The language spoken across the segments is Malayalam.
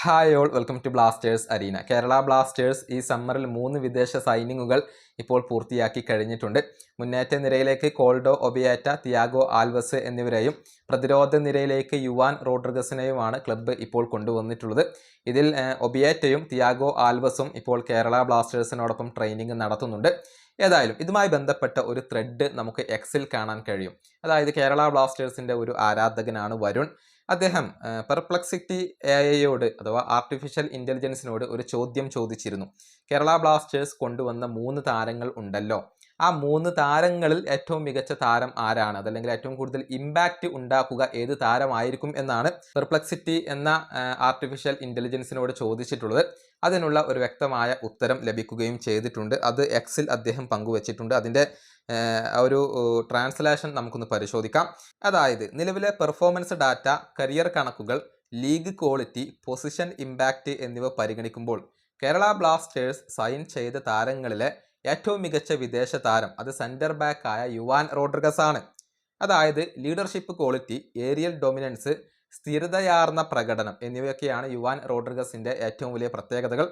Hi all welcome to Blasters Arena Kerala Blasters ഈ സമ്മറിൽ മൂന്ന് വിദേശ സൈനിങ്ങുകൾ ഇപ്പോൾ പൂർത്തിയാക്കി കഴിഞ്ഞിട്ടുണ്ട്. മുന്നേറ്റ നിരയിലേക്ക് കോൾഡോ ഒബിയാറ്റ തിയാഗോ ആൽവസ് എന്നിവരെയും പ്രതിരോധ നിരയിലേക്ക് യുവാൻ റോഡ്രിഗസിനെയുമാണ് ക്ലബ്ബ് ഇപ്പോൾ കൊണ്ടുവന്നിട്ടുള്ളത്. ഇതിൽ ഒബിയാറ്റയും തിയാഗോ ആൽവസും ഇപ്പോൾ കേരള ബ്ലാസ്റ്റേഴ്സിനോടൊപ്പം ട്രെയിനിങ് നടത്തുന്നുണ്ട്. ഏതായാലും ഇതുമായി ബന്ധപ്പെട്ട ഒരു ത്രെഡ് നമുക്ക് എക്സിൽ കാണാൻ കഴിയും. അതായത് കേരള ബ്ലാസ്റ്റേഴ്സിന്റെ ഒരു ആരാധകനാണ് വരുൺ. അദ്ദേഹം പെർപ്ലക്സിറ്റി എ ഐയോട് അഥവാ ആർട്ടിഫിഷ്യൽ ഇന്റലിജൻസിനോട് ഒരു ചോദ്യം ചോദിച്ചിരുന്നു. കേരള ബ്ലാസ്റ്റേഴ്സ് കൊണ്ടുവന്ന മൂന്ന് താരങ്ങൾ ഉണ്ടല്ലോ. ആ മൂന്ന് താരങ്ങളിൽ ഏറ്റവും മികച്ച താരം ആരാണ്? അതല്ലെങ്കിൽ ഏറ്റവും കൂടുതൽ ഇമ്പാക്റ്റ് ഉണ്ടാക്കുക ഏത് താരമായിരിക്കും എന്നാണ് പെർപ്ലക്സിറ്റി എന്ന ആർട്ടിഫിഷ്യൽ ഇന്റലിജൻസിനോട് ചോദിച്ചിട്ടുള്ളത്. അതിനുള്ള ഒരു വ്യക്തമായ ഉത്തരം ലഭിക്കുകയും ചെയ്തിട്ടുണ്ട്. അത് എക്സിൽ അദ്ദേഹം പങ്കുവച്ചിട്ടുണ്ട്. അതിന്റെ ഒരു ട്രാൻസ്ലേഷൻ നമുക്കൊന്ന് പരിശോധിക്കാം. അതായത് നിലവിലെ പെർഫോമൻസ് ഡാറ്റ കരിയർ കണക്കുകൾ ലീഗ് ക്വാളിറ്റി പൊസിഷൻ ഇമ്പാക്റ്റ് എന്നിവ പരിഗണിക്കുമ്പോൾ കേരള ബ്ലാസ്റ്റേഴ്സ് സൈൻ ചെയ്ത താരങ്ങളിലെ ഏറ്റവും മികച്ച വിദേശ താരം അത് സെന്റർ ബാക്കായ യുവാൻ റോഡ്രിഗസ് ആണ് അതായത് ലീഡർഷിപ്പ് ക്വാളിറ്റി ഏരിയൽ ഡൊമിനൻസ് സ്ഥിരതയാർന്ന പ്രകടനം എന്നിവയൊക്കെയാണ് യുവാൻ റോഡ്രിഗസിന്റെ ഏറ്റവും വലിയ പ്രത്യേകതകൾ.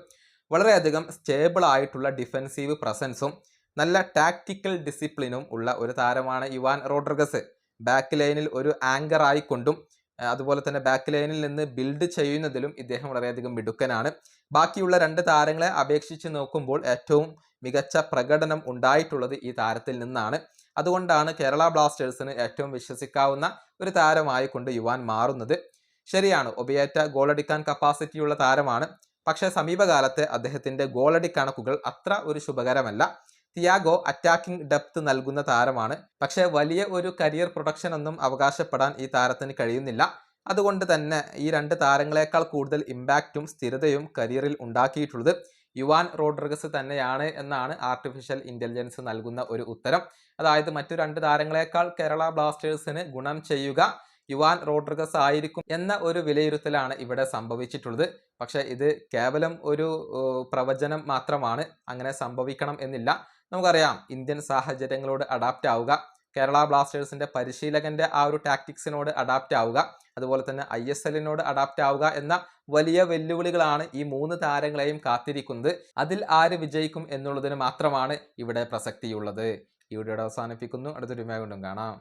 വളരെയധികം സ്റ്റേബിൾ ആയിട്ടുള്ള ഡിഫെൻസീവ് പ്രസൻസും നല്ല ടാക്റ്റിക്കൽ ഡിസിപ്ലിനും ഉള്ള ഒരു താരമാണ് യുവാൻ റോഡ്രിഗസ്. ബാക്ക് ലൈനിൽ ഒരു ആങ്കർ ആയിക്കൊണ്ടും ആ, അതുപോലെ തന്നെ ബാക്ക് ലൈനിൽ നിന്ന് ബിൽഡ് ചെയ്യുന്നതിലും ഇദ്ദേഹം വളരെയധികം മിടുക്കനാണ്. ബാക്കിയുള്ള രണ്ട് താരങ്ങളെ അപേക്ഷിച്ച് നോക്കുമ്പോൾ ഏറ്റവും മികച്ച പ്രകടനം ഉണ്ടായിട്ടുള്ളത് ഈ താരത്തിൽ നിന്നാണ്. അതുകൊണ്ടാണ് കേരള ബ്ലാസ്റ്റേഴ്സിന് ഏറ്റവും വിശ്വസിക്കാവുന്ന ഒരു താരമായി കൊണ്ട് യുവാൻ മാറുന്നത്. ശരിയാണ് ഒബിയേറ്റ ഗോളടിക്കാൻ കപ്പാസിറ്റിയുള്ള താരമാണ്. പക്ഷേ സമീപകാലത്തെ അദ്ദേഹത്തിന്റെ ഗോളടി കണക്കുകൾ അത്ര ഒരു ശുഭകരമല്ല. തിയാഗോ അറ്റാക്കിംഗ് ഡെപ്ത് നൽകുന്ന താരമാണ്. പക്ഷേ വലിയ ഒരു കരിയർ പ്രൊഡക്ഷൻ ഒന്നും അവകാശപ്പെടാൻ ഈ താരത്തിന് കഴിയുന്നില്ല. അതുകൊണ്ട് തന്നെ ഈ രണ്ട് താരങ്ങളെക്കാൾ കൂടുതൽ ഇമ്പാക്റ്റും സ്ഥിരതയും കരിയറിൽ ഉണ്ടാക്കിയിട്ടുള്ളത് യുവാൻ റോഡ്രിഗസ് തന്നെയാണ് എന്നാണ് ആർട്ടിഫിഷ്യൽ ഇന്റലിജൻസ് നൽകുന്ന ഒരു ഉത്തരം. അതായത് മറ്റു രണ്ട് താരങ്ങളെക്കാൾ കേരള ബ്ലാസ്റ്റേഴ്സിന് ഗുണം ചെയ്യുക യുവാൻ റോഡ്രിഗസ് ആയിരിക്കും എന്ന ഒരു വിലയിരുത്തലാണ് ഇവിടെ സംഭവിച്ചിട്ടുള്ളത്. പക്ഷേ ഇത് കേവലം ഒരു പ്രവചനം മാത്രമാണ്. അങ്ങനെ സംഭവിക്കണം എന്നില്ല. നമുക്കറിയാം ഇന്ത്യൻ സാഹചര്യങ്ങളോട് അഡാപ്റ്റ് ആവുക കേരള ബ്ലാസ്റ്റേഴ്സിന്റെ പരിശീലകന്റെ ആ ഒരു ടാക്ടിക്സിനോട് അഡാപ്റ്റ് ആവുക അതുപോലെ തന്നെ ഐ എസ് എല്ലിനോട് അഡാപ്റ്റ് ആവുക എന്ന വലിയ വെല്ലുവിളികളാണ് ഈ മൂന്ന് താരങ്ങളെയും കാത്തിരിക്കുന്നത്. അതിൽ ആര് വിജയിക്കും എന്നുള്ളതിന് മാത്രമാണ് ഇവിടെ പ്രസക്തിയുള്ളത്. ഈ വീഡിയോയുടെ അവസാനിപ്പിക്കുന്നു. അടുത്തൊരുമയായി കൊണ്ടും കാണാം.